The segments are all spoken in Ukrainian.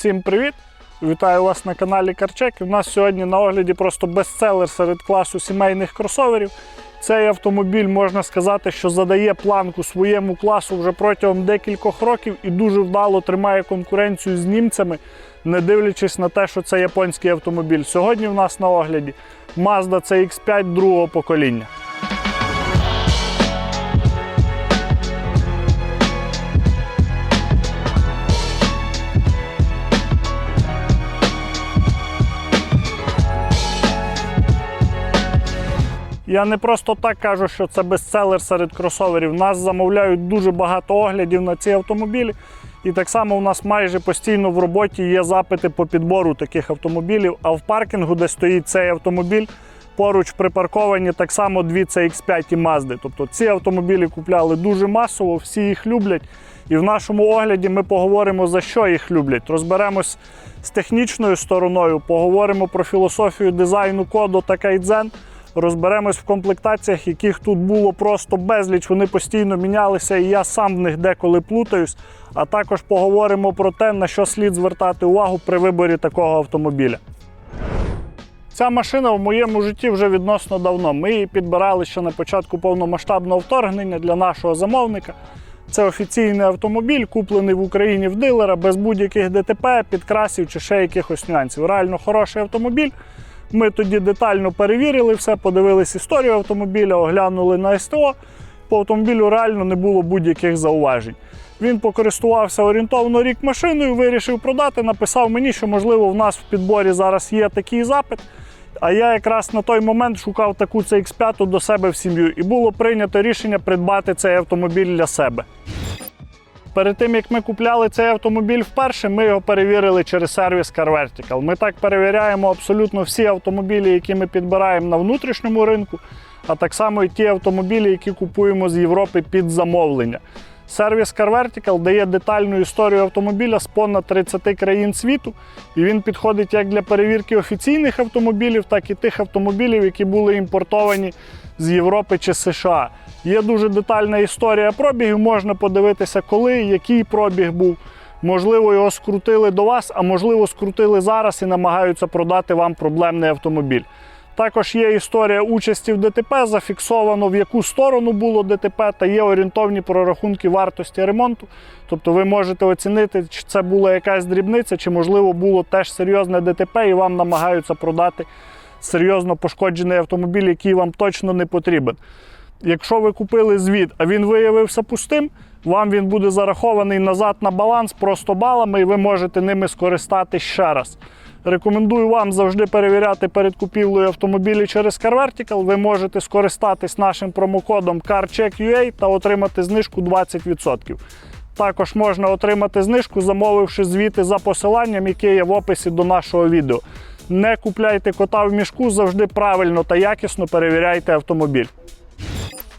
Всім привіт! Вітаю вас на каналі Карчек. У нас сьогодні на огляді просто бестселер серед класу сімейних кросоверів. Цей автомобіль можна сказати, що задає планку своєму класу вже протягом декількох років і дуже вдало тримає конкуренцію з німцями, не дивлячись на те, що це японський автомобіль. Сьогодні в нас на огляді Mazda CX5 другого покоління. Я не просто так кажу, що це бестселер серед кросоверів. Нас замовляють дуже багато оглядів на ці автомобілі. І так само у нас майже постійно в роботі є запити по підбору таких автомобілів. А в паркінгу, де стоїть цей автомобіль, поруч припарковані так само дві CX5 і Mazda. Тобто ці автомобілі купляли дуже масово, всі їх люблять. І в нашому огляді ми поговоримо за що їх люблять. Розберемось з технічною стороною, поговоримо про філософію дизайну коду та кайдзен. Розберемось в комплектаціях, яких тут було просто безліч. Вони постійно мінялися, і я сам в них деколи плутаюсь. А також поговоримо про те, на що слід звертати увагу при виборі такого автомобіля. Ця машина в моєму житті вже відносно давно. Ми її підбирали ще на початку повномасштабного вторгнення для нашого замовника. Це офіційний автомобіль, куплений в Україні в дилера без будь-яких ДТП, підкрасів чи ще якихось нюансів. Реально хороший автомобіль. Ми тоді детально перевірили все, подивились історію автомобіля, оглянули на СТО. По автомобілю реально не було будь-яких зауважень. Він покористувався орієнтовно рік машиною, вирішив продати, написав мені, що можливо в нас в підборі зараз є такий запит. А я якраз на той момент шукав таку CX5 до себе в сім'ю, і було прийнято рішення придбати цей автомобіль для себе. Перед тим як ми купляли цей автомобіль вперше, ми його перевірили через сервіс Car Vertical. Ми так перевіряємо абсолютно всі автомобілі, які ми підбираємо на внутрішньому ринку, а так само і ті автомобілі, які купуємо з Європи під замовлення. Сервіс Car Vertical дає детальну історію автомобіля з понад 30 країн світу, і він підходить як для перевірки офіційних автомобілів, так і тих автомобілів, які були імпортовані з Європи чи США. Є дуже детальна історія пробігів, можна подивитися, коли, який пробіг був. Можливо, його скрутили до вас, а можливо, скрутили зараз і намагаються продати вам проблемний автомобіль. Також є історія участі в ДТП, зафіксовано в яку сторону було ДТП, та є орієнтовні прорахунки вартості ремонту. Тобто ви можете оцінити, чи це була якась дрібниця, чи можливо було теж серйозне ДТП, і вам намагаються продати серйозно пошкоджений автомобіль, який вам точно не потрібен. Якщо ви купили звіт, а він виявився пустим, вам він буде зарахований назад на баланс просто балами, і ви можете ними скористатись ще раз. Рекомендую вам завжди перевіряти перед купівлею автомобілі через Car Vertical. Ви можете скористатись нашим промокодом CarCheckUA та отримати знижку 20%. Також можна отримати знижку, замовивши звіти за посиланням, яке є в описі до нашого відео. Не купляйте кота в мішку, завжди правильно та якісно перевіряйте автомобіль.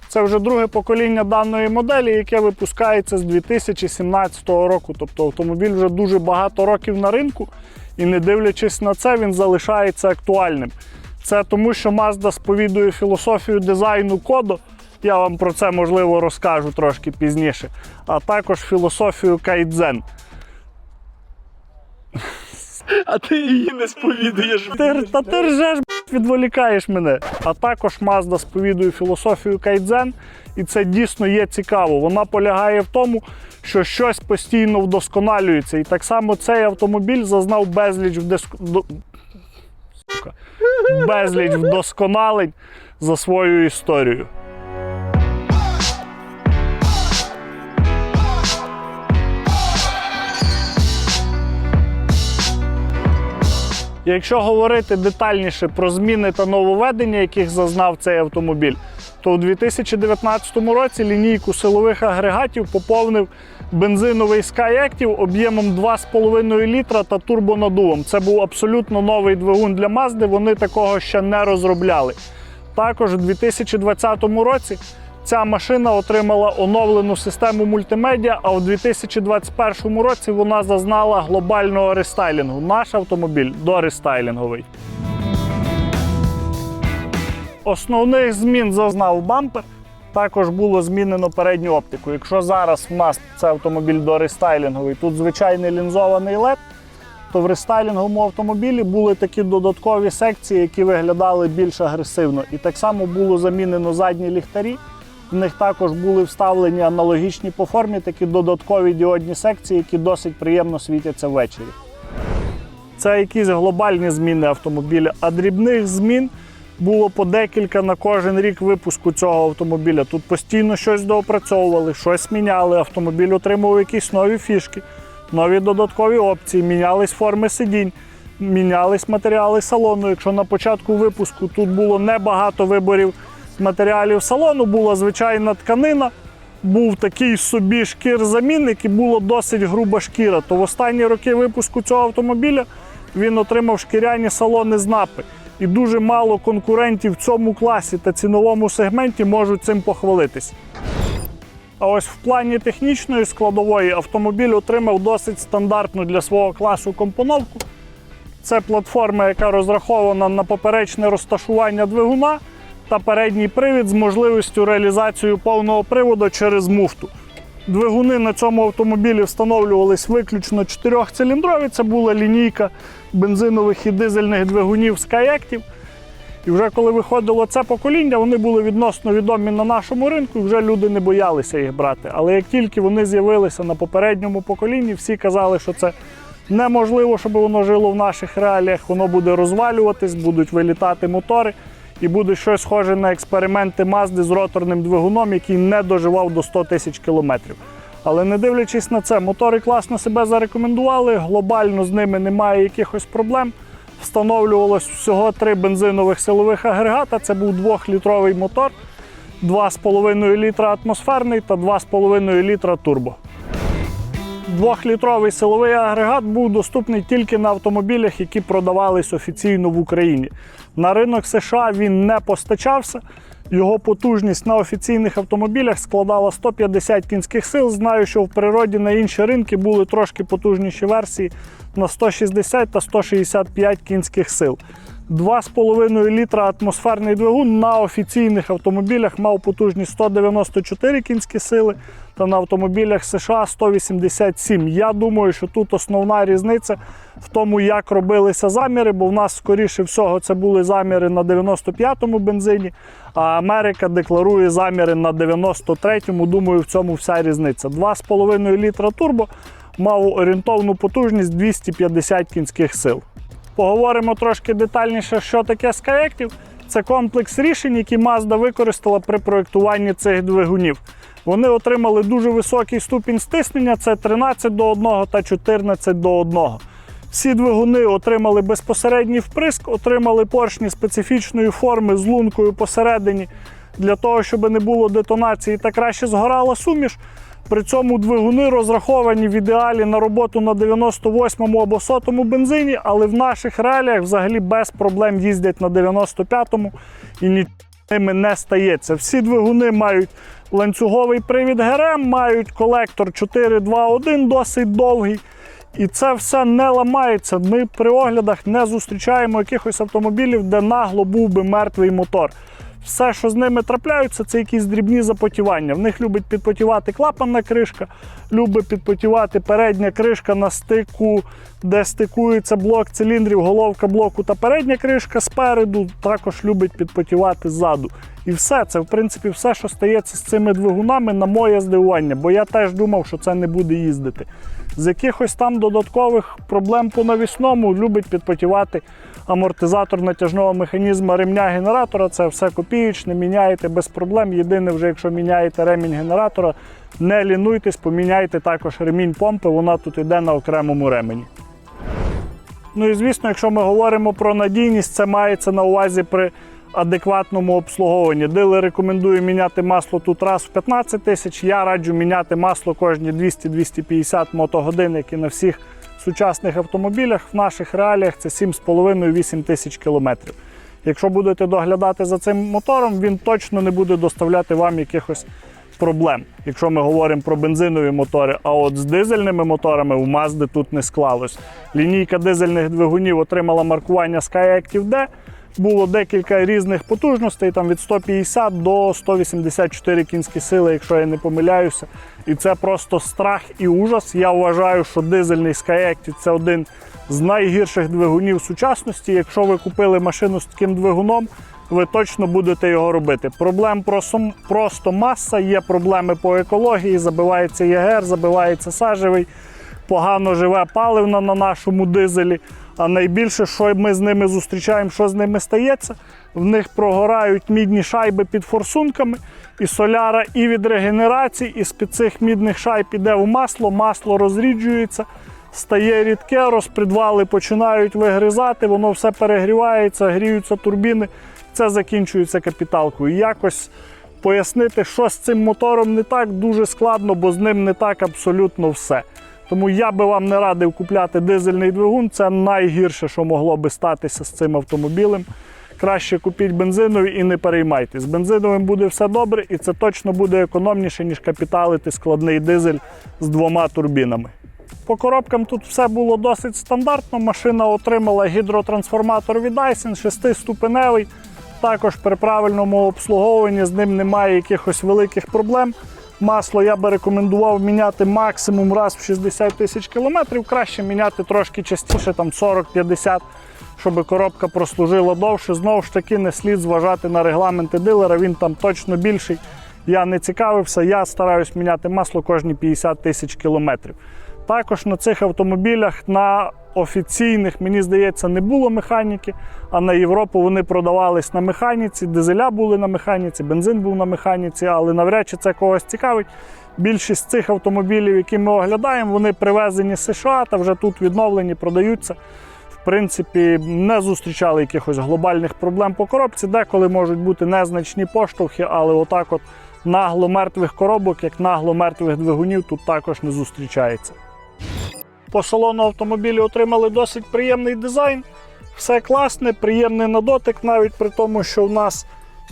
Це вже друге покоління даної моделі, яке випускається з 2017 року. Тобто автомобіль вже дуже багато років на ринку, і не дивлячись на це, він залишається актуальним. Це тому, що Mazda сповідує філософію дизайну коду. Я вам про це можливо розкажу трошки пізніше, а також філософію кайдзен. А ти її не сповідуєш. Ти, та ти ржеш, відволікаєш мене. А також Mazda сповідує філософію кайдзен, і це дійсно є цікаво. Вона полягає в тому, що щось постійно вдосконалюється. І так само цей автомобіль зазнав безліч вдоск... до- Сука. безліч вдосконалень за свою історію. Якщо говорити детальніше про зміни та нововведення, яких зазнав цей автомобіль, то у 2019 році лінійку силових агрегатів поповнив бензиновий Skyactiv об'ємом 2,5 літра та турбонадувом. Це був абсолютно новий двигун для Mazda, вони такого ще не розробляли. Також у 2020 році ця машина отримала оновлену систему мультимедіа, а у 2021 році вона зазнала глобального рестайлінгу. Наш автомобіль дорестайлінговий. Основних змін зазнав бампер. Також було змінено передню оптику. Якщо зараз в нас це автомобіль дорестайлінговий, тут звичайний лінзований LED, то в рестайлінговому автомобілі були такі додаткові секції, які виглядали більш агресивно. І так само було замінено задні ліхтарі. В них також були вставлені аналогічні по формі такі додаткові діодні секції, які досить приємно світяться ввечері. Це якісь глобальні зміни автомобіля, а дрібних змін було по декілька на кожен рік випуску цього автомобіля. Тут постійно щось доопрацьовували, щось міняли. Автомобіль отримував якісь нові фішки, нові додаткові опції, мінялись форми сидінь, мінялись матеріали салону. Якщо на початку випуску тут було небагато виборів матеріалів салону, була звичайна тканина. Був такий собі шкір-замінник і була досить груба шкіра. То в останні роки випуску цього автомобіля він отримав шкіряні салони з напи. І дуже мало конкурентів в цьому класі та ціновому сегменті можуть цим похвалитись. А ось в плані технічної складової автомобіль отримав досить стандартну для свого класу компоновку. Це платформа, яка розрахована на поперечне розташування двигуна та передній привід з можливістю реалізації повного приводу через муфту. Двигуни на цьому автомобілі встановлювались виключно чотирьохциліндрові. Це була лінійка бензинових і дизельних двигунів Skyactiv. І вже коли виходило це покоління, вони були відносно відомі на нашому ринку, і вже люди не боялися їх брати. Але як тільки вони з'явилися на попередньому поколінні, всі казали, що це неможливо, щоб воно жило в наших реаліях, воно буде розвалюватись, будуть вилітати мотори, і буде щось схоже на експерименти Мазди з роторним двигуном, який не доживав до 100 тисяч кілометрів. Але не дивлячись на це, мотори класно себе зарекомендували, глобально з ними немає якихось проблем. Встановлювалось всього три бензинових силових агрегата. Це був 2-літровий мотор, 2,5 літра атмосферний та 2,5 літра турбо. Двохлітровий силовий агрегат був доступний тільки на автомобілях, які продавались офіційно в Україні. На ринок США він не постачався. Його потужність на офіційних автомобілях складала 150 кінських сил. Знаю, що в природі на інші ринки були трошки потужніші версії на 160 та 165 кінських сил. 2,5 літра атмосферний двигун на офіційних автомобілях мав потужність 194 кінські сили, та на автомобілях США 187. Я думаю, що тут основна різниця в тому, як робилися заміри, бо в нас, скоріше всього, це були заміри на 95-му бензині, а Америка декларує заміри на 93-му. Думаю, в цьому вся різниця. 2,5 літра турбо мав орієнтовну потужність 250 кінських сил. Поговоримо трошки детальніше, що таке Skyactiv. Це комплекс рішень, які Mazda використала при проєктуванні цих двигунів. Вони отримали дуже високий ступінь стиснення: це 13 до 1 та 14 до 1. Всі двигуни отримали безпосередній вприск, отримали поршні специфічної форми з лункою посередині для того, щоб не було детонації та краще згорала суміш. При цьому двигуни розраховані в ідеалі на роботу на 98-му або 100-му бензині, але в наших реаліях взагалі без проблем їздять на 95-му і нічого ними не стається. Всі двигуни мають ланцюговий привід ГРМ, мають колектор 4.2.1 досить довгий. І це все не ламається. Ми при оглядах не зустрічаємо якихось автомобілів, де нагло був би мертвий мотор. Все, що з ними трапляються, це якісь дрібні запотівання. В них любить підпотівати клапанна кришка, любить підпотівати передня кришка на стику, де стикується блок циліндрів, головка блоку та передня кришка спереду. Також любить підпотівати ззаду. І все, це в принципі все, що стається з цими двигунами, на моє здивування, бо я теж думав, що це не буде їздити. З якихось там додаткових проблем по навісному любить підпотівати амортизатор натяжного механізму ремня генератора. Це все копієчне, міняєте без проблем. Єдине, вже якщо міняєте ремінь генератора, не лінуйтесь, поміняйте також ремінь помпи, вона тут йде на окремому ремені. Ну і звісно, якщо ми говоримо про надійність, це мається на увазі при адекватному обслуговуванні. Дилер рекомендує міняти масло тут раз в 15 тисяч. Я раджу міняти масло кожні 200-250 мотогодин, як і на всіх сучасних автомобілях. В наших реаліях це 7,5-8 тисяч кілометрів. Якщо будете доглядати за цим мотором, він точно не буде доставляти вам якихось проблем, якщо ми говоримо про бензинові мотори. А от з дизельними моторами у Mazda тут не склалось. Лінійка дизельних двигунів отримала маркування Skyactiv D. було декілька різних потужностей, там від 150 до 184 кінські сили, якщо я не помиляюся. І це просто страх і ужас. Я вважаю, що дизельний Skyactiv – це один з найгірших двигунів сучасності. Якщо ви купили машину з таким двигуном, ви точно будете його робити. Проблем просто, просто маса, є проблеми по екології, забивається ЄГР, забивається сажевий, погано живе паливна на нашому дизелі. А найбільше, що ми з ними зустрічаємо, що з ними стається, в них прогорають мідні шайби під форсунками, і соляра і від регенерації, і з-під цих мідних шайб іде в масло, масло розріджується, стає рідке, розпредвали починають вигризати, воно все перегрівається, гріються турбіни, це закінчується капіталкою. Якось пояснити, що з цим мотором не так, дуже складно, бо з ним не так абсолютно все. Тому я би вам не радив купляти дизельний двигун. Це найгірше, що могло би статися з цим автомобілем. Краще купіть бензиновий і не переймайтесь. З бензиновим буде все добре, і це точно буде економніше, ніж капіталити складний дизель з двома турбінами. По коробкам тут все було досить стандартно. Машина отримала гідротрансформатор від Dyson, 6-ступеневий. Також при правильному обслуговуванні з ним немає якихось великих проблем. Масло я би рекомендував міняти максимум раз в 60 тисяч кілометрів. Краще міняти трошки частіше, там 40-50, щоб коробка прослужила довше. Знову ж таки, не слід зважати на регламенти дилера, він там точно більший. Я не цікавився, я стараюсь міняти масло кожні 50 тисяч кілометрів. Також на цих автомобілях на офіційних, мені здається, не було механіки, а на Європу вони продавались на механіці, дизеля були на механіці, бензин був на механіці, але навряд чи це когось цікавить. Більшість цих автомобілів, які ми оглядаємо, вони привезені з США та вже тут відновлені, продаються. В принципі, не зустрічали якихось глобальних проблем по коробці. Деколи можуть бути незначні поштовхи, але отак от нагло мертвих коробок, як нагло мертвих двигунів, тут також не зустрічається. По салону автомобілі отримали досить приємний дизайн. Все класне, приємний на дотик, навіть при тому, що в нас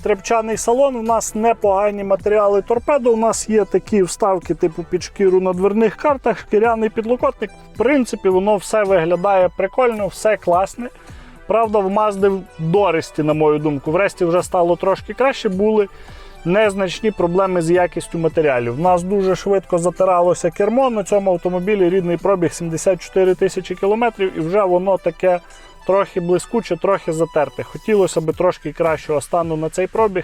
трепчаний салон, у нас непогані матеріали торпеду. У нас є такі вставки, типу під шкіру на дверних картах, шкіряний підлокотник. В принципі, воно все виглядає прикольно, все класне. Правда, в Мазди в Доресті, на мою думку, в Ресті вже стало трошки краще, були незначні проблеми з якістю матеріалів. У нас дуже швидко затиралося кермо. На цьому автомобілі рідний пробіг 74 тисячі кілометрів, і вже воно таке трохи блискуче, трохи затерте. Хотілося б трошки кращого стану на цей пробіг.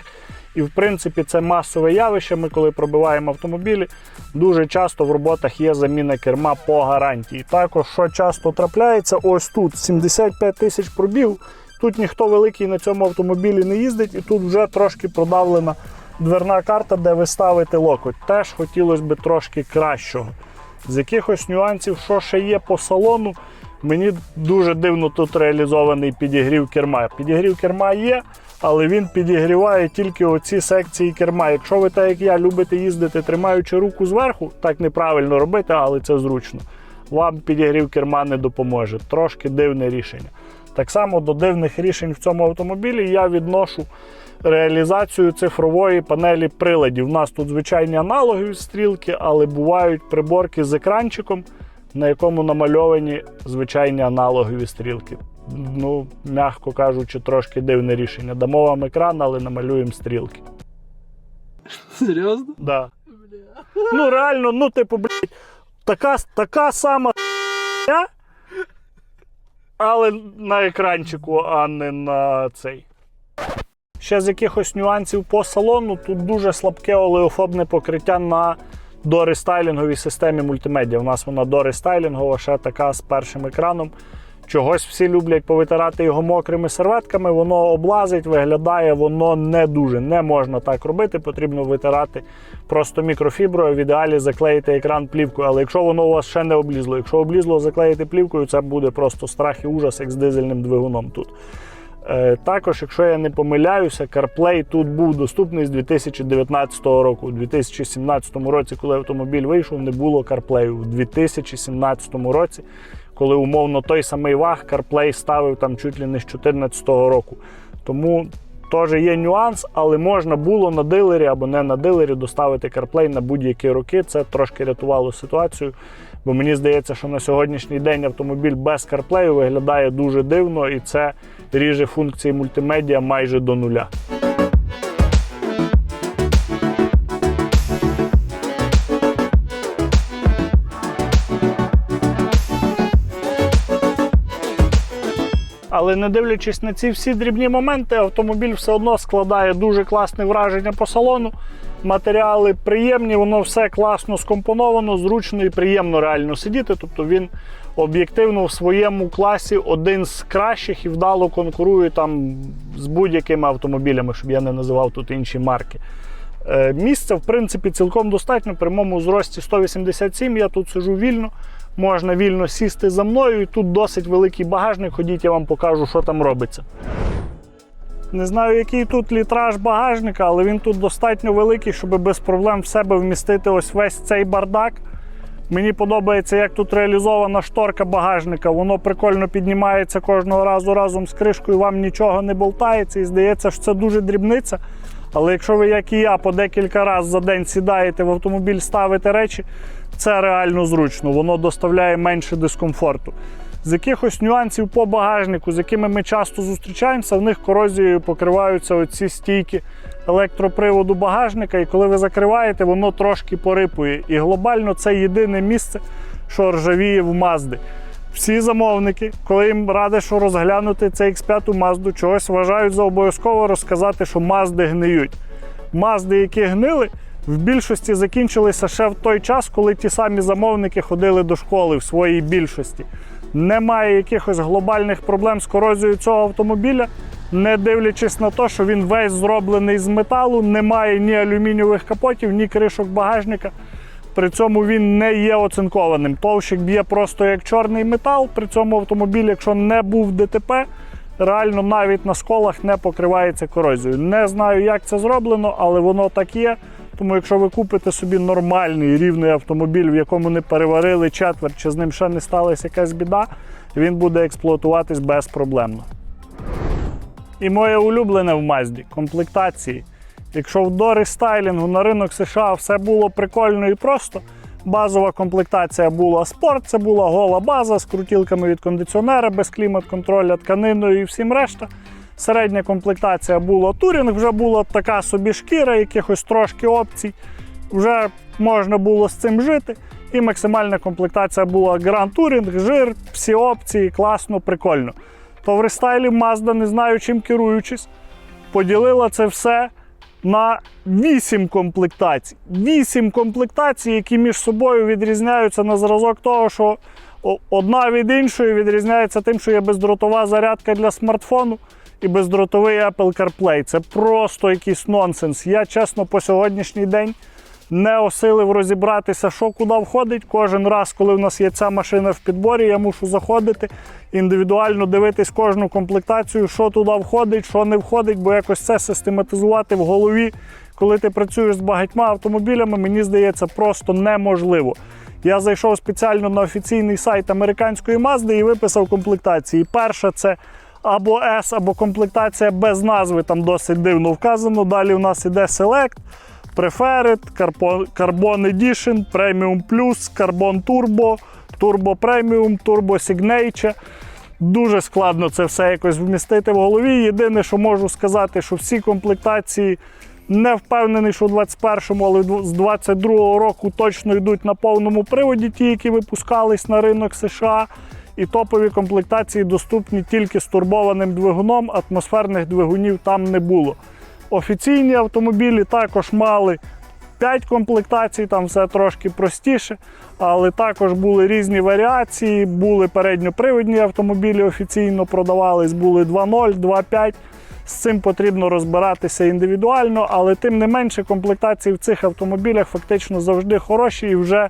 І в принципі це масове явище. Ми, коли пробиваємо автомобілі, дуже часто в роботах є заміна керма по гарантії. Також, що часто трапляється, ось тут 75 тисяч пробіг. Тут ніхто великий на цьому автомобілі не їздить, і тут вже трошки продавлена дверна карта, де ви ставите локоть. Теж хотілося б трошки кращого. З якихось нюансів, що ще є по салону, мені дуже дивно тут реалізований підігрів керма. Підігрів керма є, але він підігріває тільки оці секції керма. Якщо ви так як я любите їздити, тримаючи руку зверху, так неправильно робити, але це зручно. Вам підігрів керма не допоможе. Трошки дивне рішення. Так само до дивних рішень в цьому автомобілі я відношу реалізацію цифрової панелі приладів. У нас тут звичайні аналогові стрілки, але бувають приборки з екранчиком, на якому намальовані звичайні аналогові стрілки. Ну, м'яко кажучи, трошки дивне рішення. Дамо вам екран, але намалюємо стрілки. Серйозно? Да. Ну, реально, ну, типу, блядь, така, така сама але на екранчику, а не на цей. Ще з якихось нюансів по салону. Тут дуже слабке олеофобне покриття на дорестайлінговій системі мультимедіа. У нас вона дорестайлінгова, ще така з першим екраном. Чогось всі люблять повитирати його мокрими серветками, воно облазить, виглядає, воно не дуже. Не можна так робити. Потрібно витирати просто мікрофіброю, в ідеалі заклеїти екран плівкою. Але якщо воно у вас ще не облізло, якщо облізло заклеїти плівкою, це буде просто страх і ужас, як з дизельним двигуном тут. Е, Також, якщо я не помиляюся, CarPlay тут був доступний з 2019 року. У 2017 році, коли автомобіль вийшов, не було CarPlay. У 2017 році, коли умовно той самий ваг, CarPlay ставив там чуть ли не з 2014 року. Тому теж є нюанс, але можна було на дилері або не на дилері доставити CarPlay на будь-які роки. Це трошки рятувало ситуацію. Бо мені здається, що на сьогоднішній день автомобіль без CarPlay виглядає дуже дивно, і це ріже функції мультимедіа майже до нуля. Але не дивлячись на ці всі дрібні моменти, автомобіль все одно складає дуже класне враження по салону. Матеріали приємні, воно все класно скомпоновано, зручно і приємно реально сидіти. Тобто він об'єктивно в своєму класі один з кращих і вдало конкурує там з будь-якими автомобілями, щоб я не називав тут інші марки. Е, Місця, в принципі, цілком достатньо. При моєму зрості 187 я тут сижу вільно. Можна вільно сісти за мною, і тут досить великий багажник. Ходіть, я вам покажу, що там робиться. Не знаю, який тут літраж багажника, але він тут достатньо великий, щоб без проблем в себе вмістити ось весь цей бардак. Мені подобається, як тут реалізована шторка багажника. Воно прикольно піднімається кожного разу разом з кришкою, вам нічого не болтається. І здається, що це дуже дрібниця. Але якщо ви, як і я, по декілька разів за день сідаєте в автомобіль, ставите речі, це реально зручно, воно доставляє менше дискомфорту. З якихось нюансів по багажнику, з якими ми часто зустрічаємося, в них корозією покриваються оці стійки електроприводу багажника, і коли ви закриваєте, воно трошки порипує. І глобально це єдине місце, що ржавіє в Мазди. Всі замовники, коли їм радиш розглянути цей X5 Мазду, чогось вважають за обов'язково розказати, що Мазди гниють. Мазди, які гнили, в більшості закінчилися ще в той час, коли ті самі замовники ходили до школи в своїй більшості. Немає якихось глобальних проблем з корозією цього автомобіля, не дивлячись на те, що він весь зроблений з металу, немає ні алюмінієвих капотів, ні кришок багажника. При цьому він не є оцинкованим. Товщик б'є просто як чорний метал. При цьому автомобіль, якщо не був ДТП, реально навіть на сколах не покривається корозією. Не знаю, як це зроблено, але воно так є. Тому якщо ви купите собі нормальний рівний автомобіль, в якому не переварили четверть, чи з ним ще не сталася якась біда, він буде експлуатуватись безпроблемно. І моє улюблене в Мазді комплектації. Якщо в дорестайлінгу на ринок США все було прикольно і просто, базова комплектація була спорт, це була гола база з крутілками від кондиціонера, без клімат-контроля, тканиною і всім решта. Середня комплектація була турінг, вже була така собі шкіра, якихось трошки опцій. Вже можна було з цим жити. І максимальна комплектація була Grand Touring, жир, всі опції, класно, прикольно. То в рестайлі Mazda, не знаю чим керуючись, поділила це все на 8 комплектацій. 8 комплектацій, які між собою відрізняються на зразок того, що одна від іншої відрізняється тим, що є бездротова зарядка для смартфону і бездротовий Apple CarPlay. Це просто якийсь нонсенс. Я чесно по сьогоднішній день не осилив розібратися, що куди входить. Кожен раз, коли в нас є ця машина в підборі, я мушу заходити, індивідуально дивитись кожну комплектацію, що туди входить, що не входить, бо якось це систематизувати в голові, коли ти працюєш з багатьма автомобілями, мені здається, просто неможливо. Я зайшов спеціально на офіційний сайт американської Mazda і виписав комплектації. Перша це або S, або комплектація без назви, там досить дивно вказано. Далі у нас іде Select, Preferred, Carbon- Edition, Premium Plus, Carbon Turbo, Turbo Premium, Turbo Signature. Дуже складно це все якось вмістити в голові. Єдине, що можу сказати, що всі комплектації не впевнений, що в 21-му, але з 22-го року точно йдуть на повному приводі, ті, які випускались на ринок США. І топові комплектації доступні тільки з турбованим двигуном, атмосферних двигунів там не було. Офіційні автомобілі також мали 5 комплектацій, там все трошки простіше, але також були різні варіації, були передньопривідні автомобілі офіційно продавались, були 2.0, 2.5. З цим потрібно розбиратися індивідуально, але тим не менше комплектації в цих автомобілях фактично завжди хороші і вже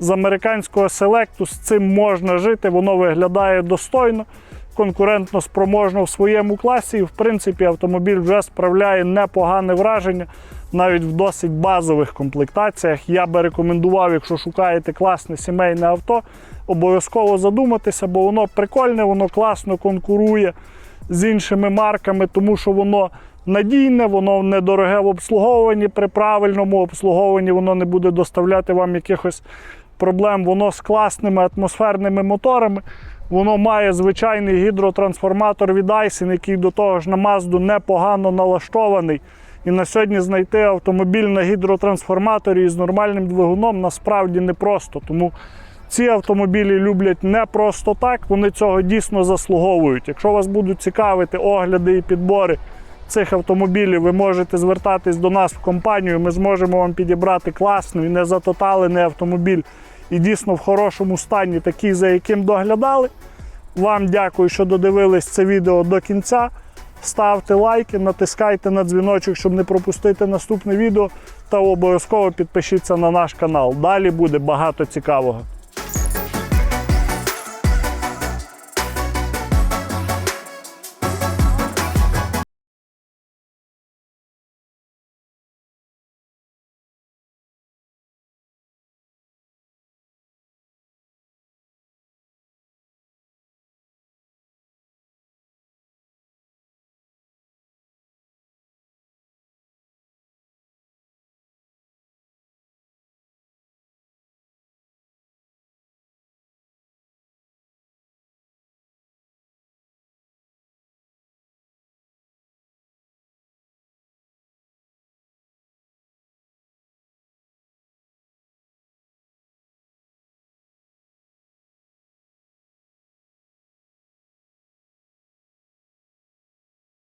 з американського селекту з цим можна жити, воно виглядає достойно, конкурентно спроможно в своєму класі. І в принципі автомобіль вже справляє непогане враження навіть в досить базових комплектаціях. Я би рекомендував, якщо шукаєте класне сімейне авто, обов'язково задуматися, бо воно прикольне, воно класно конкурує з іншими марками, тому що воно надійне, воно недороге в обслуговуванні. При правильному обслуговуванні воно не буде доставляти вам якихось проблем. Воно з класними атмосферними моторами. Воно має звичайний гідротрансформатор від Aisin, який до того ж на Mazda непогано налаштований. І на сьогодні знайти автомобіль на гідротрансформаторі з нормальним двигуном насправді непросто. Тому ці автомобілі люблять не просто так, вони цього дійсно заслуговують. Якщо вас будуть цікавити огляди і підбори цих автомобілів, ви можете звертатись до нас в компанію. Ми зможемо вам підібрати класний, не затоталений автомобіль і дійсно в хорошому стані, такий, за яким доглядали. Вам дякую, що додивились це відео до кінця. Ставте лайки, натискайте на дзвіночок, щоб не пропустити наступне відео. Та обов'язково підпишіться на наш канал. Далі буде багато цікавого.